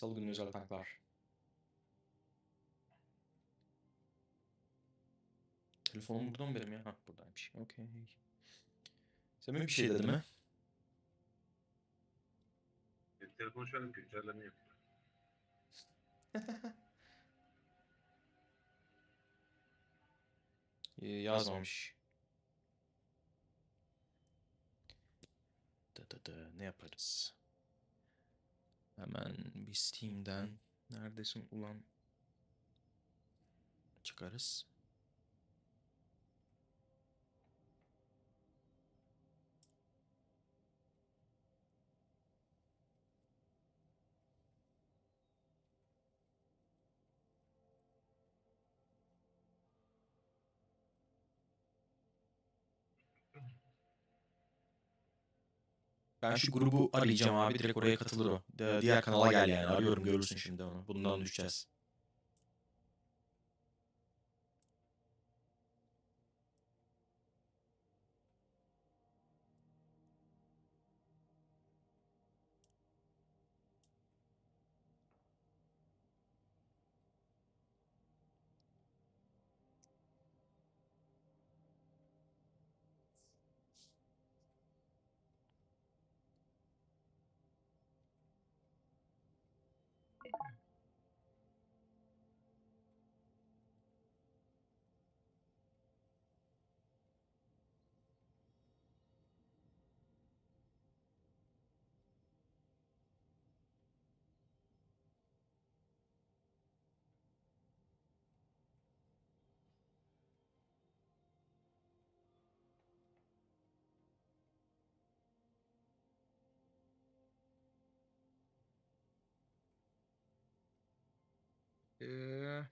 Salı günü özel tanklar. Telefonum burada mı benim ya? Ha buradaymış. Okey. Semih bir şey dedi mi? Benim telefon şu an güncelleme yapıyor. Ee, yazmamış. Da da da ne yaparız? Hemen bir Steam'den neredesin ulan? Çıkarız. Ben şu grubu arayacağım abi direkt oraya katılır o. Di- Diğer kanala gel yani arıyorum görürsün şimdi onu. Bundan düşeceğiz. Ee,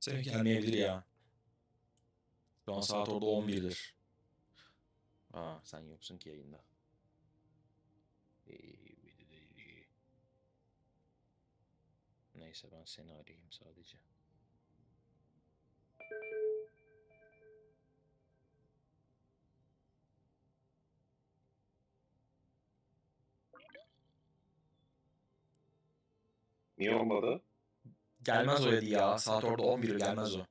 Semih gelmeyebilir ya. Şu an saat orada 11'dir. Aa sen yoksun ki yayında. Neyse ben seni arayayım sadece. Niye olmadı? Gelmez o dedi ya. Saat orada 11 gelmez o.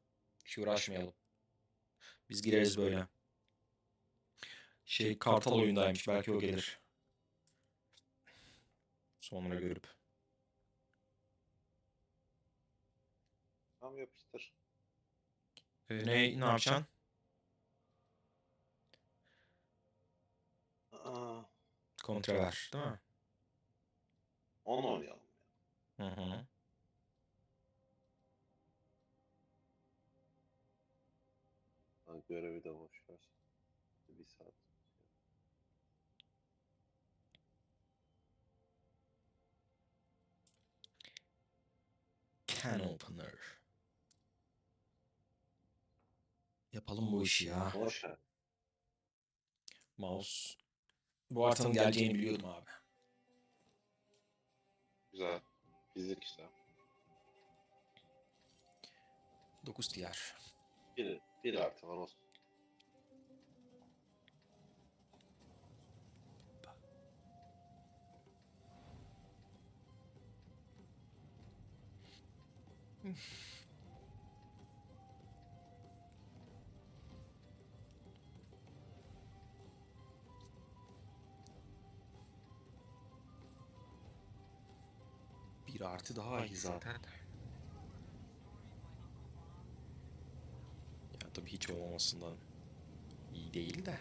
Hiç uğraşmayalım. Biz gireriz böyle. Şey Kartal oyundaymış. Belki o gelir. Sonra görüp. Tamam yapıştır. Ee, ne, ne yapacaksın? Aa, Kontra ver. Değil mi? onu oynayalım. Hı hı. Görevi de boş ver. Bir saat. Can opener. Yapalım bu işi ya. Boş ver. Mouse. Bu haritanın geleceğini biliyordum abi. Güzel. Fizik işte. 9 diğer. Bir, bir artı var olsun. Bir artı daha iyi zaten. Ya tabii hiç olmamasından iyi değil de.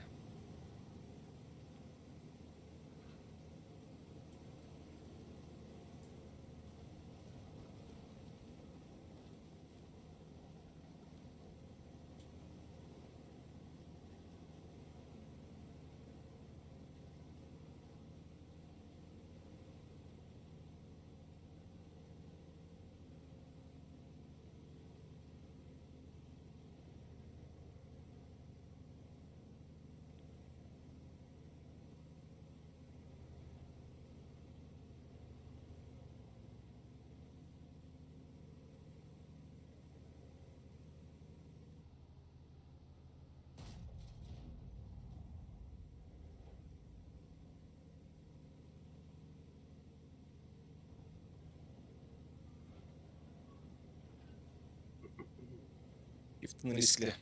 Gifton riskli.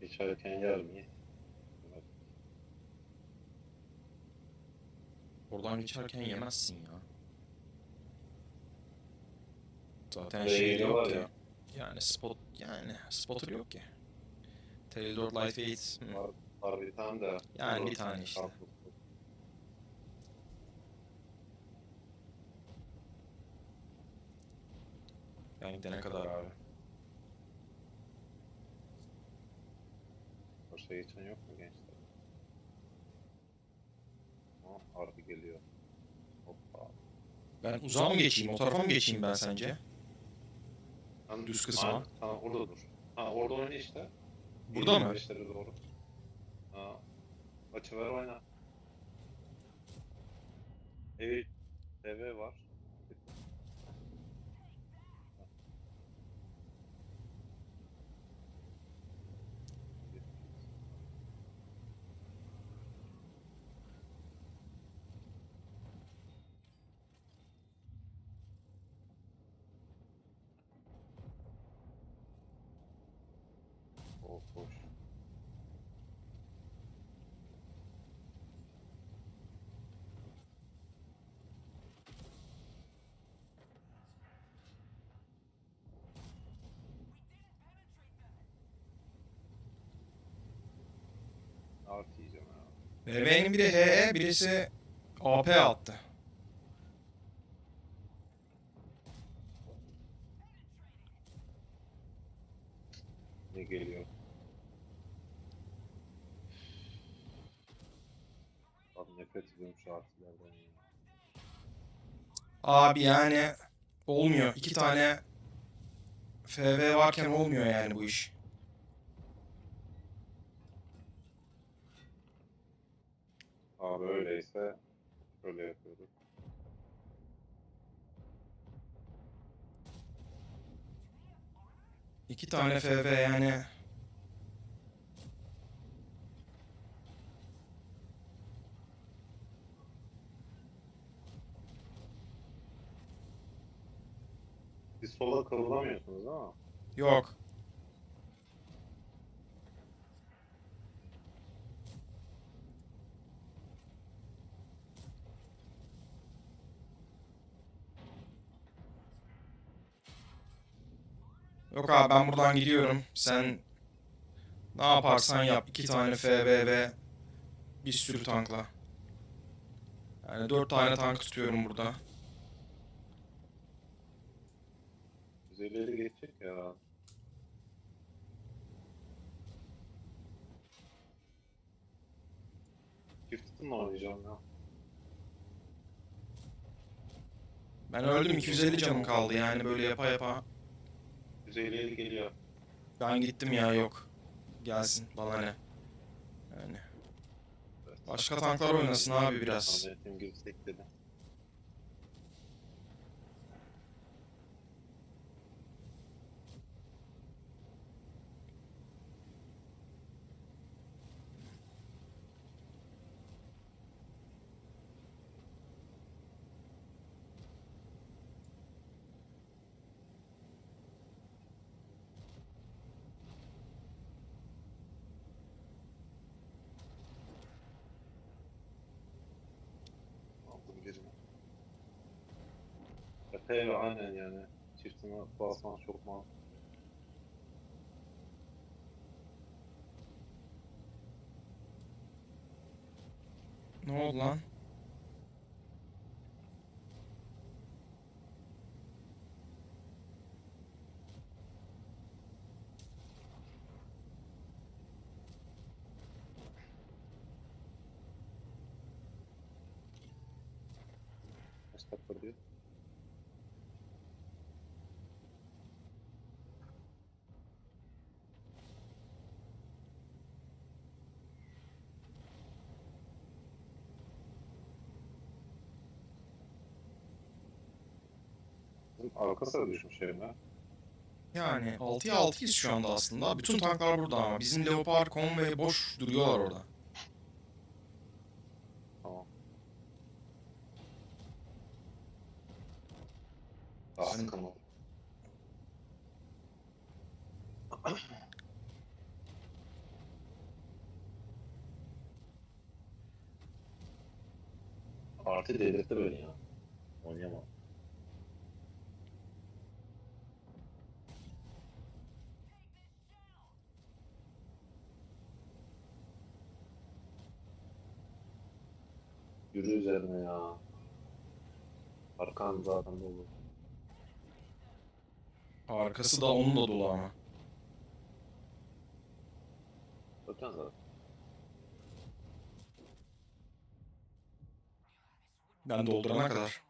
Geçerken yer mi? Evet. Oradan geçerken yemezsin ya. Zaten şey yok ya. ya. Yani spot yani spotter yok ki. Taylor Lightweight hı. Var, var bir tane de. Yani bir tane işte. yani gidene kadar abi. Geçen yok mu gençler? Ha, harbi geliyor. Hoppa. Ben uzağa mı geçeyim, o tarafa mı geçeyim ben sence? Sen, Düz kısma. Ha, tamam orada dur. Ha orada oyna işte. Burada mı? 25'lere doğru. Ha. Açı ver oyna. Evet. TV var. Oh, boş. Artı yiyeceğim biri HE, birisi AP attı. Ne geliyor? Abi nefret ediyorum şu artilerden ya. Abi yani olmuyor. İki tane FV varken olmuyor yani bu iş. Abi öyleyse şöyle yapıyoruz. İki tane FV yani. Sola kırılamıyorsunuz ama. Yok. Yok abi ben buradan gidiyorum. Sen ne yaparsan yap. İki tane FV ve bir sürü tankla. Yani dört tane tank tutuyorum burada. 150'leri geçecek ya. Çift'inle oynayacağım ya. Ben öldüm 250 canım kaldı yani böyle yapa yapa. 150'leri geliyor. Ben gittim ya yok. Gelsin bana ne. Yani Evet. başka tanklar oynasın abi biraz. Ahmet'in girsek dedi. Ve aynen yani. Çiftine basman çok mantıklı. Ne oldu lan? Kaç dakika diyor? Bizim Arka sıra düşmüş yerine. Yani 6'ya 6'yız şu anda aslında. Bütün tanklar burada ama bizim Leopard, Conway boş duruyorlar orada. Tamam. Daha Sen- sıkılmadı. Artı delirtti beni ya. Oynayamam. Yürü üzerine ya. Arkan zaten dolu. Arkası da onun da dolu ama. Zaten zaten. Ben doldurana kadar.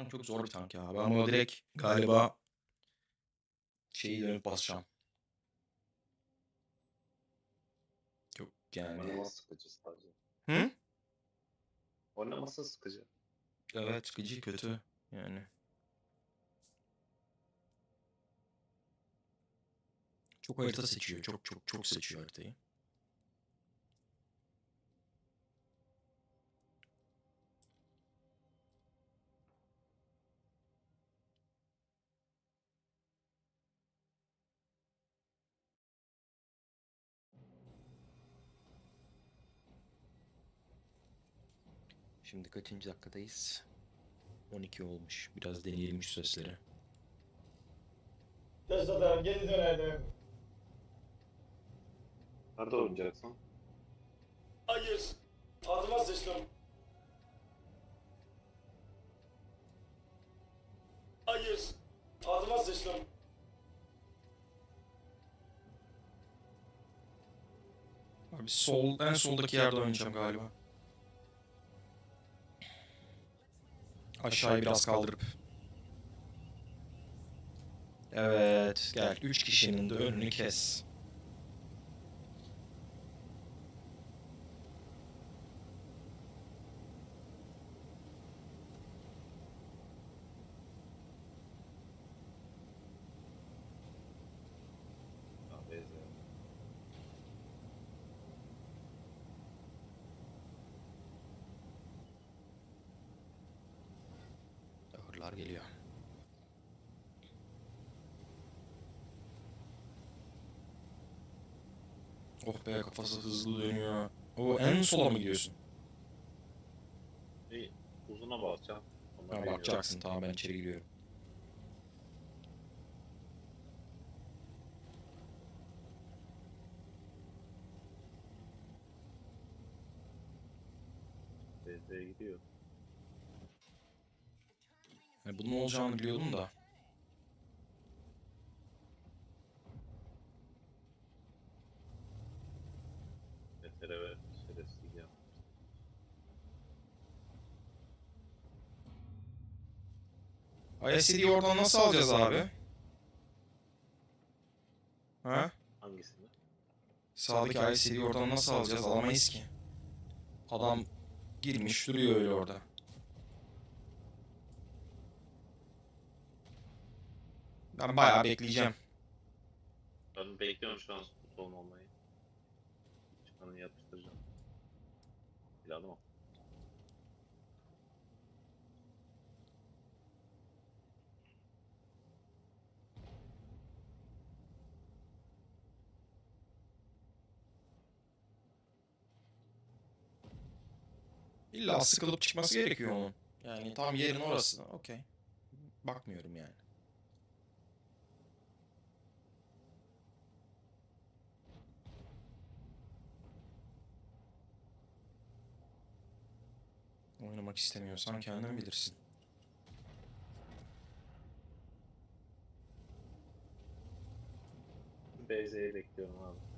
Tank çok zor bir tank ya. Ben buna direkt galiba şeyi dönüp basacağım. Yok yani. Oynaması sıkıcı sadece. Hı? Oynaması sıkıcı. Evet sıkıcı kötü yani. Çok harita seçiyor. Çok çok çok seçiyor haritayı. Şimdi kaçıncı dakikadayız? 12 olmuş. Biraz deneyelim şu sesleri. Tesadüfen geri dönerdim. Nerede oynayacaksın? Hayır. Altıma sıçtım. Hayır. Altıma sıçtım. Abi sol, en soldaki yerde oynayacağım galiba. Aşağıyı biraz kaldırıp. Evet, gel. Üç kişinin de önünü kes. Ya Beyza. Ahırlar geliyor. Oh be kafası hızlı dönüyor. O en sola mı gidiyorsun? Uzuna Ha, geliyor. bakacaksın tamam ben içeri giriyorum. Gidiyor. Yani bunun olacağını biliyordum da. ISD'yi oradan nasıl alacağız abi? Ha? Hangisini? Sağdaki ISD'yi oradan nasıl alacağız? Alamayız ki. Adam girmiş duruyor öyle orada. Ben bayağı bekleyeceğim. Ben bekliyorum şu an son olmayı. Çıkanı yapıştıracağım. Planım o. İlla sıkılıp çıkması gerekiyor onun. Yani tam yerin orası. Okey. Bakmıyorum yani. Oynamak istemiyorsan kendin bilirsin. Beyza'yı bekliyorum abi.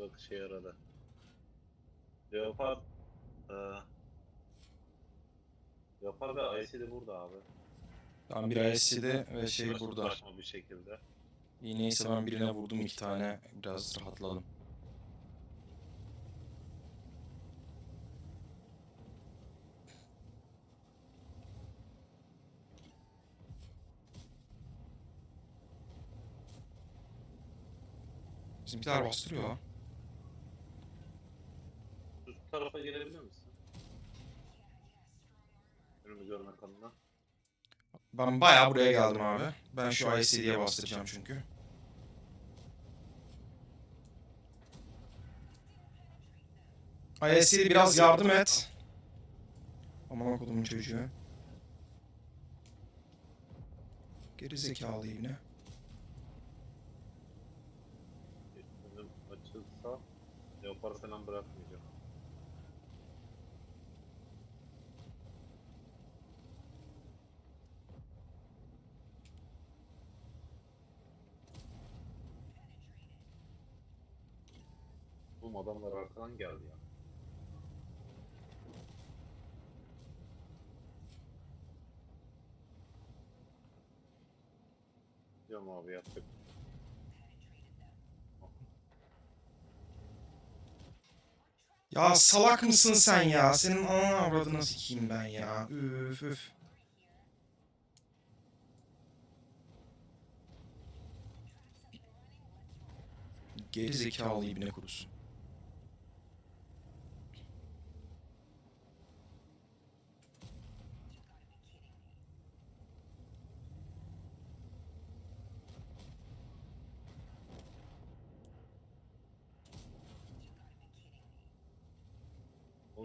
Bak şey arada. Leopard eee Leopard ve IC de burada abi. Tamam bir ISC'de ve şey Saçma burada. Saçma bir şekilde. İyi neyse ben birine vurdum iki tane. Biraz rahatladım. Bizimkiler bastırıyor. Tarafa gelebilir misin? Önümü görmek adına. Ben bayağı buraya geldim abi. Ben şu ICD'ye bastıracağım çünkü. ISC'de biraz yardım et. Aman okudumun çocuğu. Geri zekalı yine. Açılsa Leopard falan bırakmayacağım. Bu adamlar arkadan geldi ya. Diyorum abi yaptık. Ya salak mısın sen ya? Senin ananı avradını sikeyim ben ya. Üf üf. Geri zekalı ibne kurusun.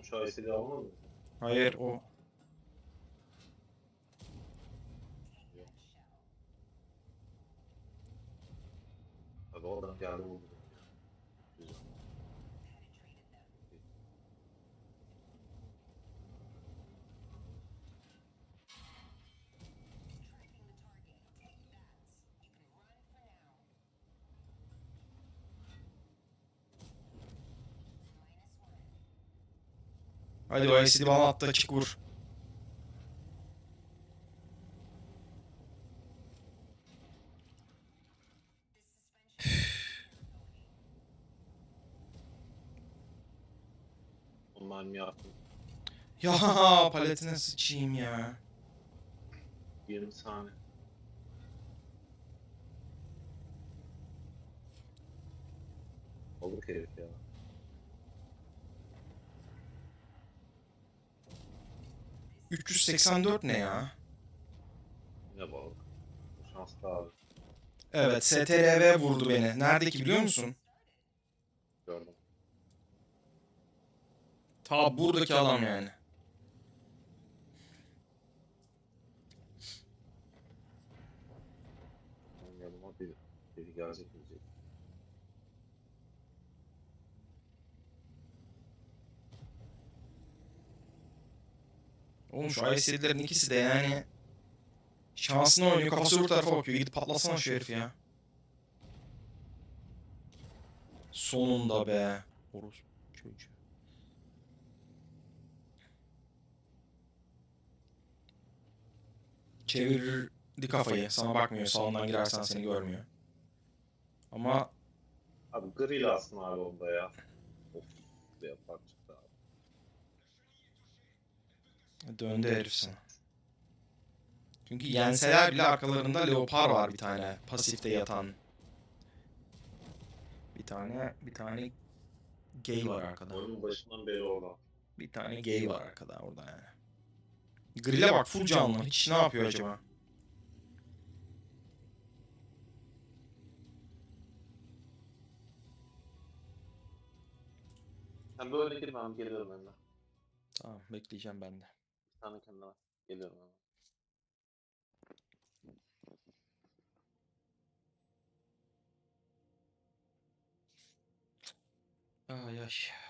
Şu IC'de almadın mı? Hayır o. Yok. Abi oradan geldi bu. Güzel. Hadi o ICD bana attı açık vur. Mı yaptım? Ya paletine sıçayım ya. 20 saniye. Olur herif ya. ...384 ne ya? Ne. Bu şanslı abi. Evet STRV vurdu beni. Nerede ki biliyor musun? Gördüm. Ta buradaki adam yani. Yanıma bir biri gelecek Oğlum şu ICD'lerin ikisi de yani... Şansına oynuyor kafası öbür tarafa bakıyor. Gidip patlasana şu herifi ya. Sonunda be. Horus çocuğu. Çevirdi kafayı. Sana bakmıyor. Salondan girersen seni görmüyor. Ama Abi grill aslında abi onda ya. Of. Bir yapar çıktı abi. Döndü herif sana. Çünkü yenseler bile arkalarında leopar var bir tane. Pasifte yatan. Bir tane bir tane gay var arkada. Oyunun başından beri orada. Bir tane gay var arkada orada yani. Grill'e bak full canlı. Hiç ne yapıyor acaba? Sen böyle gir ben geliyorum hemen. Tamam bekleyeceğim ben de. Tane kendine. Geliyorum hemen. Ay ay.